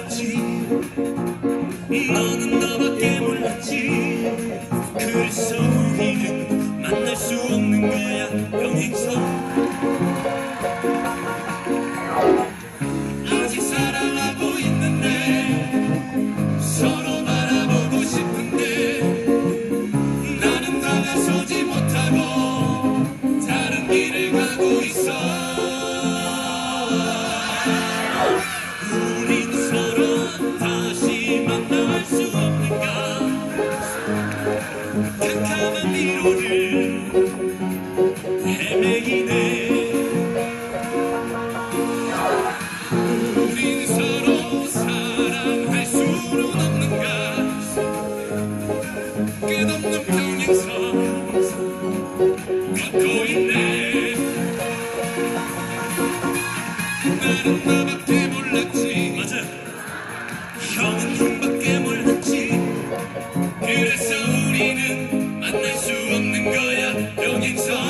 몰랐지. 너는 너밖에 몰랐지. 그래서 우리는 만날 수 없는 거야. 영행선 그 끝없는 나 밖에 몰랐지. 맞아. 형은 형밖에 몰랐지. 그래서 우리는 만날 수 없는 거야. 평행선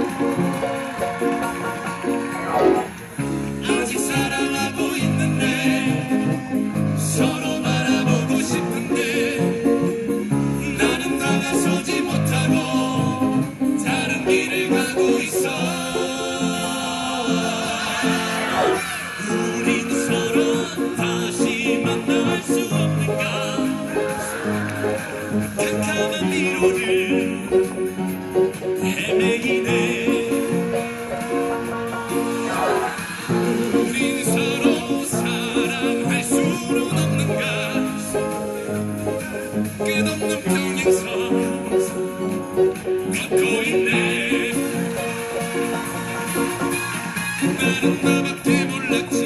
있네. 나는 나밖에 몰랐지